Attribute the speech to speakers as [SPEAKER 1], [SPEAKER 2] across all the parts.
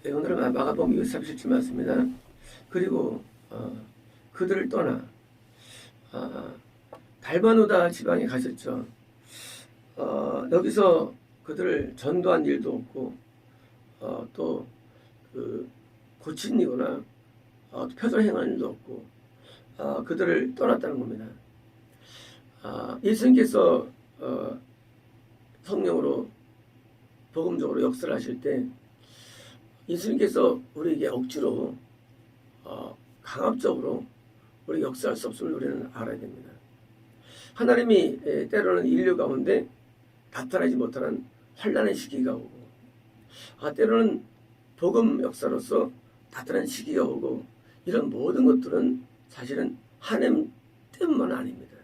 [SPEAKER 1] 네, 오늘은 마가복음 37절 말씀입니다. 그리고 어, 그들을 떠나 아, 달바누다 지방에 가셨죠. 어, 여기서 그들을 전도한 일도 없고 어, 또그 고친 일이거나 어, 표절 행한 일도 없고 어, 그들을 떠났다는 겁니다. 아, 예수님께서 어, 성령으로 복음적으로 역사를 하실 때 예수님께서 우리에게 억지로 어, 강압적으로 우리 역사할 수 없음을 우리는 알아야 됩니다. 하나님이 에, 때로는 인류 가운데 나타나지 못하는 환란의 시기가 오고 아 때로는 복음 역사로서 나타난 시기가 오고 이런 모든 것들은 사실은 하나님 때문만 아닙니다.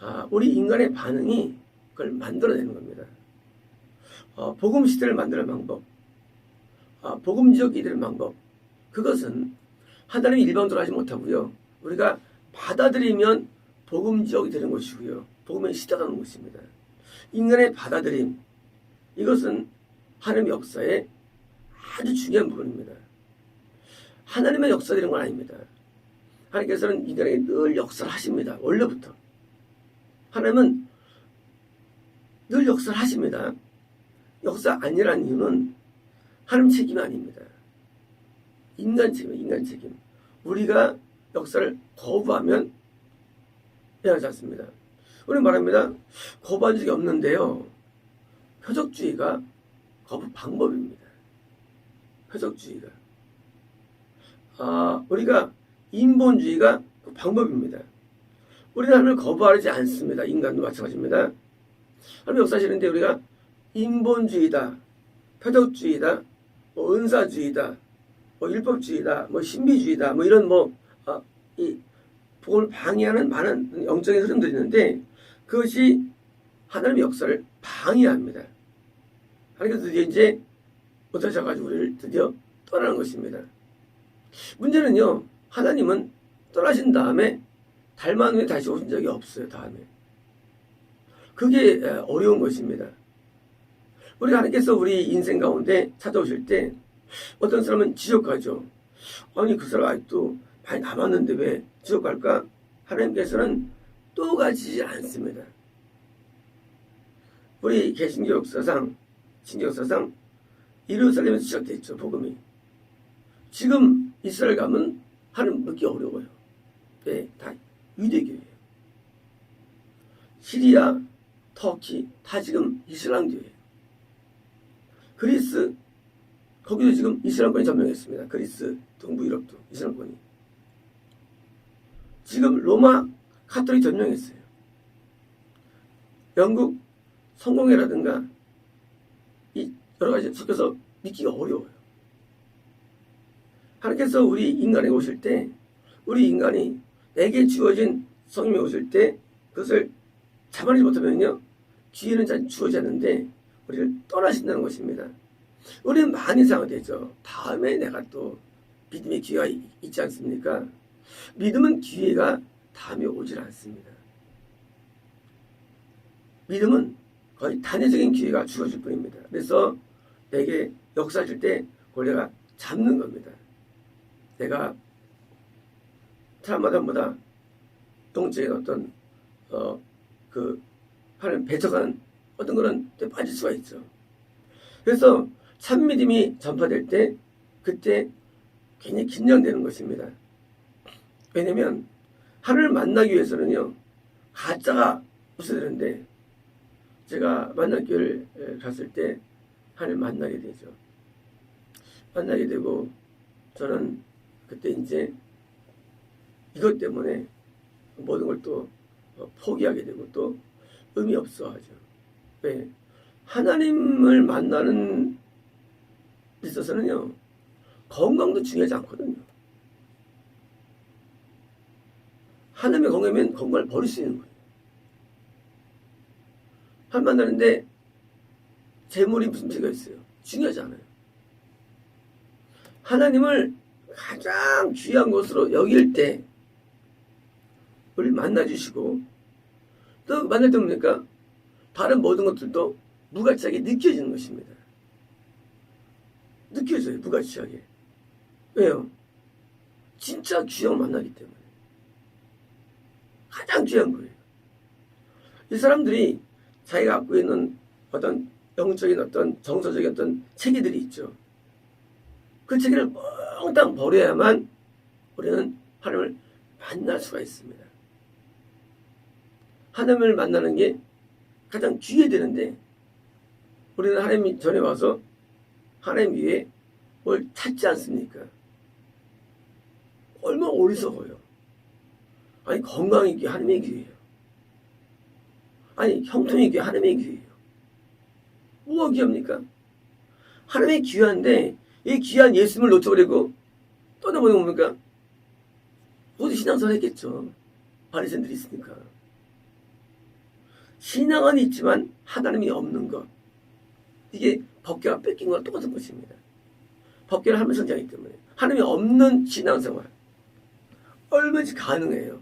[SPEAKER 1] 아, 우리 인간의 반응이 그걸 만들어내는 겁니다. 어, 복음 시대를 만드는 방법, 아, 복음 지역 이되는 방법, 그것은 하나님이 일방적으로 하지 못하고요. 우리가 받아들이면 복음 지역이 되는 것이고요. 복음의 되는 것입니다. 인간의 받아들임, 이것은 하나님의 역사의 아주 중요한 부분입니다. 하나님의 역사 되는 건 아닙니다. 하나님께서는 인간에게 늘 역사를 하십니다. 원래부터. 하나님은 늘 역사를 하십니다. 역사 아니라는 이유는 하나님 책임이 아닙니다. 인간 책임, 인간 책임. 우리가 역사를 거부하면 해하지 않습니다. 우리 말합니다. 거부한 적이 없는데요. 표적주의가 거부 방법입니다. 표적주의가. 아, 우리가 인본주의가 그 방법입니다. 우리는 하나님을 거부하지 않습니다. 인간도 마찬가지입니다. 하나님 역사하시는데 우리가 인본주의다, 표적주의다, 뭐 은사주의다, 뭐 율법주의다, 뭐 신비주의다, 뭐 이런 뭐, 아, 이, 복음을 방해하는 많은 영적인 흐름들이 있는데 그것이 하나님의 역사를 방해합니다. 하나님께서 드디어 이제 못하셔가지고 우리를 드디어 떠나는 것입니다. 문제는요, 하나님은 떠나신 다음에 달만 후에 다시 오신 적이 없어요, 다음에. 그게 어려운 것입니다. 우리 하나님께서 우리 인생 가운데 찾아오실 때 어떤 사람은 지옥 가죠. 아니, 그 사람 아직도 많이 남았는데 왜 지옥 갈까? 하나님께서는 또 가지지 않습니다. 우리 개신교 역사상, 신교 역사상 예루살렘에서 시작됐죠, 복음이. 지금 이스라엘 가면 하나님 먹기 어려워요. 네, 다 유대교예요. 시리아, 터키 다 지금 이슬람교예요. 그리스 거기도 지금 이슬람권이 점령했습니다. 그리스 동부 유럽도 이슬람권이. 지금 로마 카톨릭 점령했어요. 영국 성공회라든가 이 여러 가지 섞여서 믿기가 어려워요. 하나님께서 우리 인간에 오실 때 우리 인간이 내게 주어진 성님이 오실 때 그것을 잡아내지 못하면요 뒤에는 잘 주어지지 않는데 우리를 떠나신다는 것입니다. 우리는 많이 생각되죠. 다음에 내가 또 믿음의 기회가 있지 않습니까? 믿음은 기회가 다음에 오질 않습니다. 믿음은 거의 단회적인 기회가 주어질 뿐입니다. 그래서 내게 역사할 때 그걸 내가 잡는 겁니다. 내가 사람마다보다 동체의 어떤 어그 하는 배척하는 어떤 데 빠질 수가 있죠. 그래서 참 믿음이 전파될 때 그때 굉장히 긴장되는 것입니다. 왜냐면 하늘을 만나기 위해서는요 가짜가 없어야 되는데 제가 만나기를 갔을 때 하늘 만나게 되죠. 만나게 되고 저는 그때 이제 이것 때문에 모든 걸 또 포기하게 되고 또 의미 없어 하죠. 왜? 하나님을 만나는 데 있어서는요, 건강도 중요하지 않거든요. 하나님의 건강이면 건강을 버릴 수 있는 거예요. 한 만나는데 재물이 무슨 죄가 있어요? 중요하지 않아요. 하나님을 가장 귀한 것으로 여길 때 우리 만나주시고 또 만날 때 뭡니까? 다른 모든 것들도 무가치하게 느껴지는 것입니다. 느껴져요. 무가치하게. 왜요? 진짜 귀한 만나기 때문에. 가장 귀한 거예요. 이 사람들이 자기가 갖고 있는 어떤 영적인 어떤 정서적인 어떤 체계들이 있죠. 그 체계를 몽땅 버려야만 우리는 하나님을 만날 수가 있습니다. 하나님을 만나는 게 가장 귀해 되는데 우리는 하나님 전에 와서 하나님 위에 뭘 찾지 않습니까? 얼마나 어리석어요. 아니 건강이 귀 하나님의 귀예요. 아니 형통이 귀 하나님의 귀예요. 뭐가 귀합니까? 하나님의 귀한데 이 귀한 예수님을 놓쳐버리고 떠나보는 겁니까? 모두 신앙생활 했겠죠. 바리새인들이 있으니까. 신앙은 있지만 하나님이 없는 것. 이게 법계가 뺏긴 거랑 똑같은 것입니다. 법계를 하면 성장하기 때문에. 하나님이 없는 신앙생활. 얼마든지 가능해요.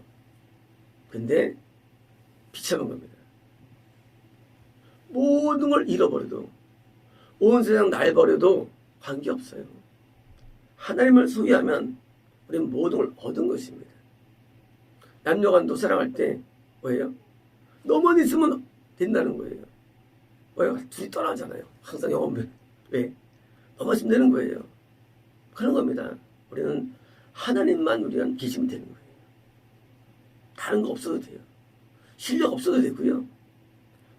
[SPEAKER 1] 근데 비참한 겁니다. 모든 걸 잃어버려도 온 세상 날 버려도 관계없어요. 하나님을 소유하면 우리는 모든 걸 얻은 것입니다. 남녀간도 사랑할 때 뭐예요? 너만 있으면 된다는 거예요. 왜요? 둘이 떠나잖아요. 항상 영혼별. 왜? 너만 있으면 되는 거예요. 그런 겁니다. 우리는 하나님만 우리가 계시면 되는 거예요. 다른 거 없어도 돼요. 실력 없어도 되고요.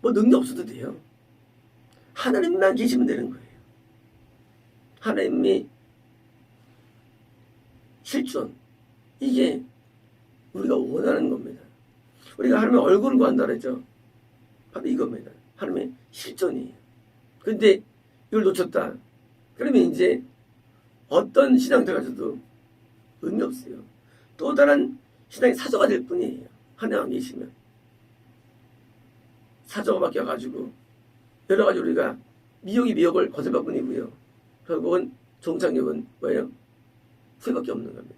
[SPEAKER 1] 뭐 능력 없어도 돼요. 하나님만 계시면 되는 거예요. 하나님이 실존 이게 우리가 원하는 겁니다. 우리가 하나님의 얼굴을 구한다 그랬죠. 바로 이겁니다. 하나님의 실존이에요. 근데 이걸 놓쳤다. 그러면 이제 어떤 신앙 들어가서도 의미 없어요. 또 다른 신앙의 사조가 될 뿐이에요. 하나님 안 계시면. 사조가 바뀌어가지고 여러 가지 우리가 미역이 미역을 거듭할 뿐이고요. 결국은 종착역은 뭐예요? 후회밖에 없는 겁니다.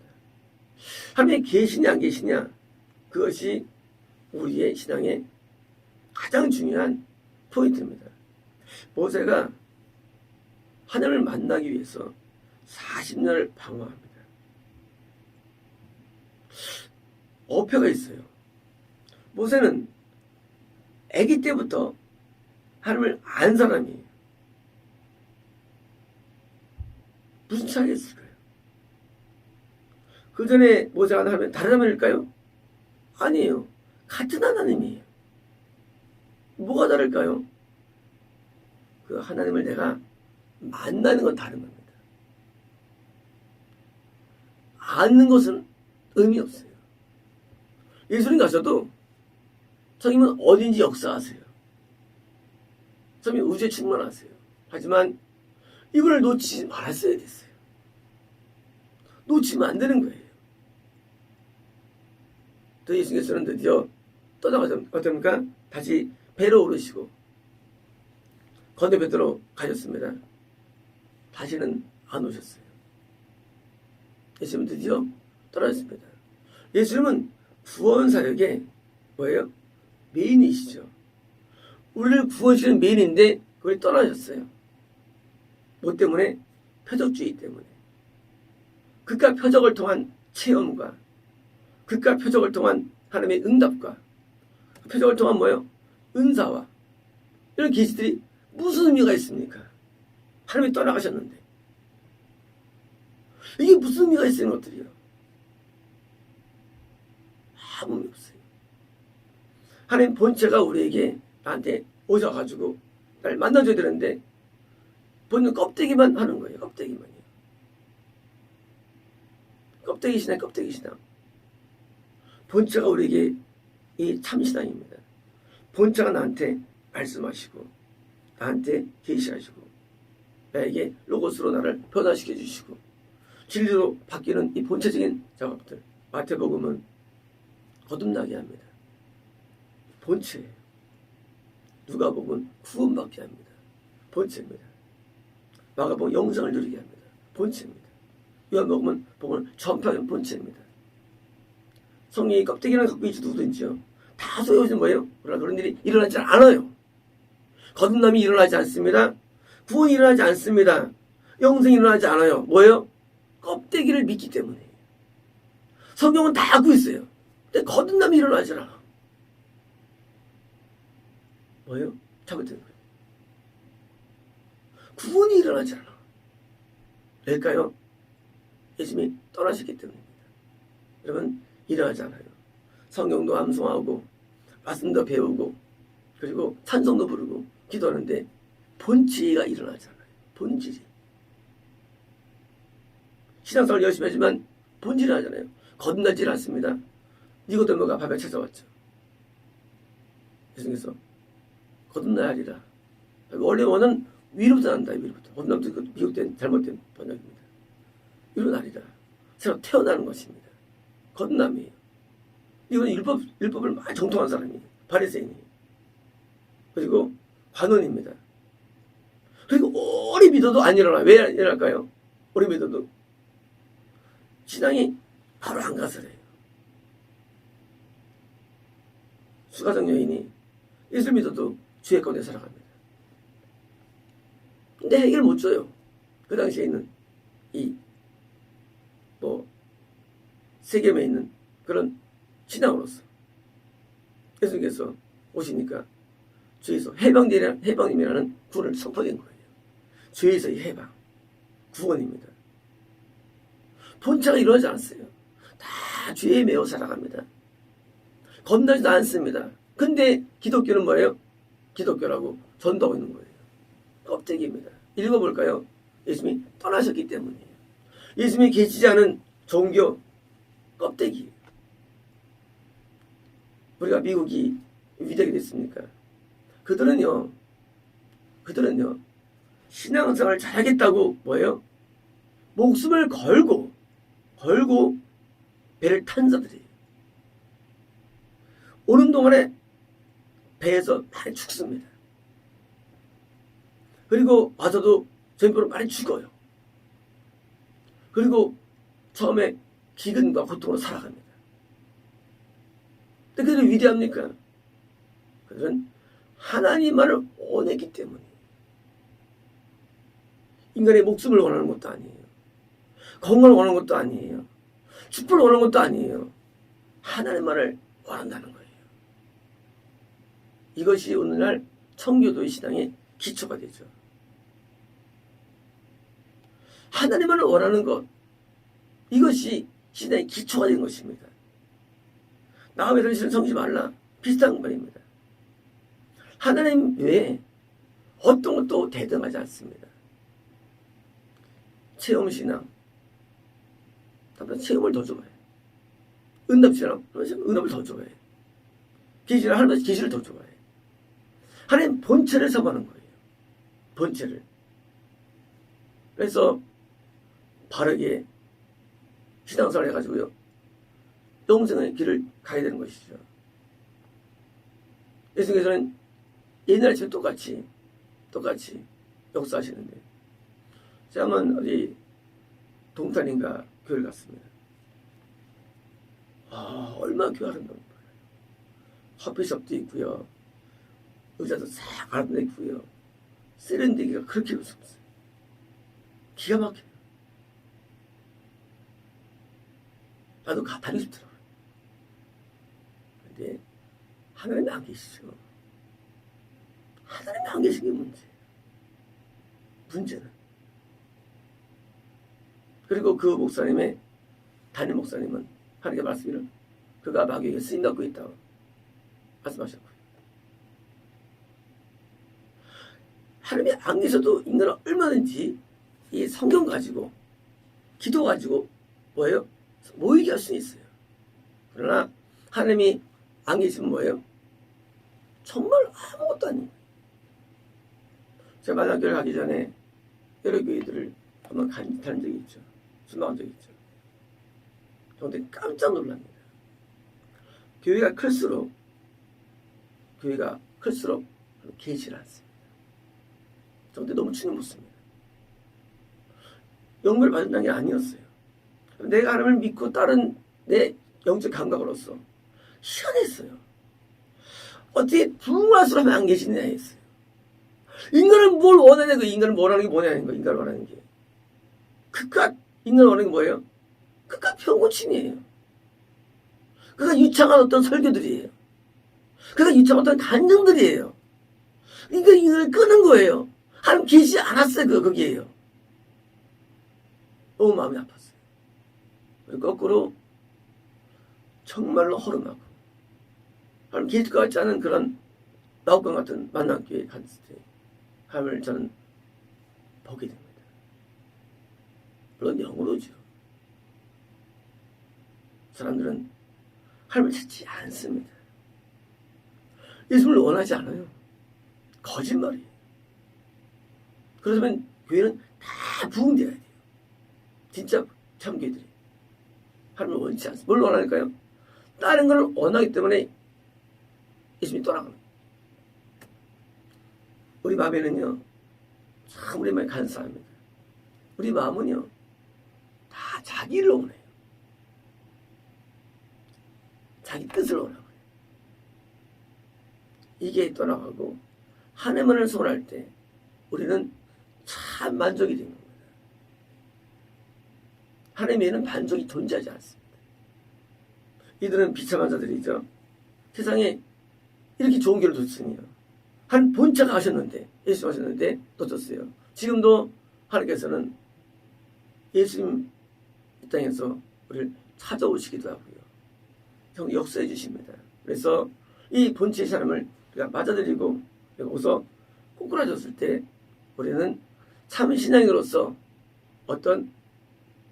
[SPEAKER 1] 하나님이 계시냐 안 계시냐 그것이 우리의 신앙의 가장 중요한 포인트입니다. 모세가 하나님을 만나기 위해서 40년을 방황합니다. 어폐가 있어요. 모세는 아기 때부터 하나님을 안 사람이에요. 무슨 차이가 있을까요? 그 전에 모세가 하나님 다른 하나님일까요? 아니에요. 같은 하나님이에요. 뭐가 다를까요? 그 하나님을 내가 만나는 건 다른 겁니다. 아는 것은 의미 없어요. 예수님 가셔도 성님은 어딘지 역사하세요. 성님 우주에 충만하세요. 하지만 이걸 놓치지 말았어야 됐어요. 놓치면 안 되는 거예요. 또 예수님께서는 드디어 떠나가서 어떻습니까? 다시 배로 오르시고 건너편으로 가셨습니다. 다시는 안 오셨어요. 예수님은 드디어 떠나셨습니다. 예수님은 구원 사역의 뭐예요? 메인이시죠. 우리를 구원시키는 메인인데 그걸 떠나셨어요. 뭐 때문에? 표적주의 때문에. 극과 표적을 통한 체험과 극과 표적을 통한 하나님의 응답과 표적을 통한 뭐예요? 은사와 이런 계시들이 무슨 의미가 있습니까? 하나님이 떠나가셨는데 이게 무슨 의미가 있어요, 것들이요? 아무 의미 없어요. 하나님 본체가 우리에게 나한테 오셔가지고 날 만나줘야 되는데 본인 껍데기만 하는 거예요. 껍데기만요. 껍데기 신앙, 껍데기 신앙. 본체가 우리에게 이 참신앙입니다. 본체가 나한테 말씀하시고 나한테 계시하시고 나에게 로고스로 나를 변화시켜 주시고 진리로 바뀌는 이 본체적인 작업들 마태복음은 거듭나게 합니다. 본체예요. 누가복음은 구원받게 합니다. 본체입니다. 마가복음 영생을 누리게 합니다. 본체입니다. 요한복음은 복음을 전파하는 본체입니다. 성령이 껍데기를 갖고 있지 누구든지요. 다 소유하신 뭐예요? 그러나 그런 일이 일어나지 않아요. 거듭남이 일어나지 않습니다. 구원이 일어나지 않습니다. 영생이 일어나지 않아요. 뭐예요? 껍데기를 믿기 때문에. 성경은 다 하고 있어요. 근데 거듭남이 일어나지 않아. 뭐예요? 잘못된 거예요. 구원이 일어나지 않아. 왜일까요? 예수님이 떠나셨기 때문입니다. 여러분, 일어나지 않아요. 성경도 암송하고, 말씀도 배우고, 그리고 찬송도 부르고, 기도하는데, 본질이 일어나지 않아요. 본질이. 신앙생활 열심히 하지만, 본질이 하잖아요. 거듭나질 않습니다. 니고데모가 밤에 찾아왔죠. 예수님께서 거듭나야 하리라. 원래 원은 위로부터 난다, 위로부터. 거듭남도 그 미국된 잘못된 번역입니다. 위로 나리라. 새로 태어나는 것입니다. 거듭남이에요. 이건 율법, 율법을 많이 정통한 사람이에요. 바리새인이에요. 그리고 관원입니다. 그리고 오래 믿어도 안 일어나. 왜안 일어날까요? 오래 믿어도. 신앙이 바로 안 가서래요. 수가정 여인이 예수 믿어도 주의 가운데 살아갑니다. 근데 해결 못 줘요. 그 당시에 있는 이, 뭐, 세계에 있는 그런 신앙으로서. 예수님께서 오시니까 주에서 해방되라, 해방임이라는 구원을 선포된 거예요. 주에서의 해방, 구원입니다. 본체가 이루어지지 않았어요. 다 죄에 매어 살아갑니다. 겁나지도 않습니다. 근데 기독교는 뭐예요? 기독교라고 전도하고 있는 거예요. 껍데기입니다. 읽어볼까요? 예수님이 떠나셨기 때문이에요. 예수님이 계시지 않은 종교 껍데기. 우리가 미국이 위대하게 됐습니까? 그들은요, 그들은요, 신앙생활 잘하겠다고 뭐예요? 목숨을 걸고, 걸고 배를 탄 자들이에요. 오는 동안에 배에서 많이 죽습니다. 그리고 와서도 전부로 많이 죽어요. 그리고 처음에 기근과 고통으로 살아갑니다. 근데 그들이 위대합니까? 그들은 하나님만을 원했기 때문에 인간의 목숨을 원하는 것도 아니에요. 건강을 원하는 것도 아니에요. 축복을 원하는 것도 아니에요. 하나님만을 원한다는 거예요. 이것이 오늘날 청교도의 신앙의 기초가 되죠. 하나님만을 원하는 것 이것이 신앙의 기초가 된 것입니다. 나와 당신은 성지 말라 비슷한 말입니다. 하나님 외에 어떤 것도 대등하지 않습니다. 체험신앙 답답 체험을 더 좋아해. 응답신앙 응답을 더 좋아해. 하는 것이 기신을 더 좋아해. 하나님 본체를 섬하는 거예요. 본체를. 그래서 바르게 신앙생활 해가지고요. 영생의 길을 가야 되는 것이죠. 예수님께서는 옛날처럼 똑같이 똑같이 역사하시는데 제가 한번 어디 동탄인가 교회를 갔습니다. 아 얼마나 교회 아름다운 거예요. 커피숍도 있고요. 의자도 싹 아름다워 있고요. 세련되기가 그렇게 무섭어요. 기가 막혀요. 나도 가다니고 싶더라고요. 근데 하나님이 안 계시죠. 하나님이 안 계신 게 문제예요. 문제는. 그리고 그 목사님의 담임 목사님은 하나님께 말씀을 그가 마귀에게 쓰임 받고 있다고 말씀하셨고요. 하나님이 안 계셔도 인간은 얼마든지 이 성경 가지고 기도 가지고 뭐예요? 모이게 할수 있어요. 그러나 하나님이 안 계시면 뭐예요? 정말 아무것도 아니에요. 제가 만학교를 가기 전에 여러 교회들을 한번 간, 다른 적이 있죠. 순방한 적이 있죠. 저한테 깜짝 놀랍니다. 교회가 클수록 교회가 클수록 계시를 않습니다. 저한테 너무 충격 묻습니다. 영을 받은 게 아니었어요. 내가 하나님을 믿고 따른 내 영적 감각으로서 희한했어요. 어떻게 부흥할수록 하면 안 계시느냐 했어요. 인간은 뭘 원하냐, 그 인간은 원하는 게 뭐냐는 거, 인간을 원하는 게. 그깟 인간 원하는 게 뭐예요? 그깟 평고침이에요. 그가 유창한 어떤 설교들이에요. 그가 유창한 어떤 간증들이에요. 이거 이걸 끄는 거예요. 하나님 계시지 않았어요. 그 거기에요. 너무 마음이 아팠어요. 거꾸로 정말로 허름하고 하나님 것 같지 않은 그런 나옥강 같은 만남교회 갔을 때 하나님을 저는 보게 됩니다. 물론 영으로죠. 사람들은 하나님을 찾지 않습니다. 예수를 원하지 않아요. 거짓말이에요. 그러면 교회는 다 부흥되어야 돼요. 진짜 참교회들이. 하나님을 원치 않습니다. 뭘 원하니까요? 다른 걸 원하기 때문에 예수님이 떠나갑니다. 우리 마음에는요, 참 우리 마음이 간사합니다. 우리 마음은요, 다 자기를 원해요. 자기 뜻을 원하고요. 이게 떠나가고 하나님을 소원할 때 우리는 참 만족이 되는 겁니다. 하나님에는 반족이 존재하지 않습니다. 이들은 비참한 자들이죠. 세상에 이렇게 좋은 길을 뒀으니요. 한 본차가 하셨는데 예수 하셨는데 놓쳤어요. 지금도 하나님께서는 예수님 이 땅에서 우리를 찾아오시기도 하고요. 형 역사해 주십니다. 그래서 이 본체의 사람을 우리가 맞아들이고 여기서 꼬꾸라졌을 때 우리는 참 신앙인으로서 어떤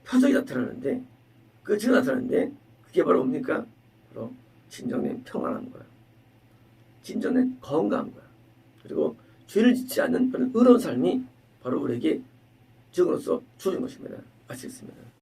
[SPEAKER 1] 표적이 나타나는데 그 지가 나타나는데 그게 바로 뭡니까? 바로 진정된 평안함과 진정된 건강과 그리고 죄를 짓지 않는 그런 의로운 삶이 바로 우리에게 증으로서 주어진 것입니다. 아시겠습니다.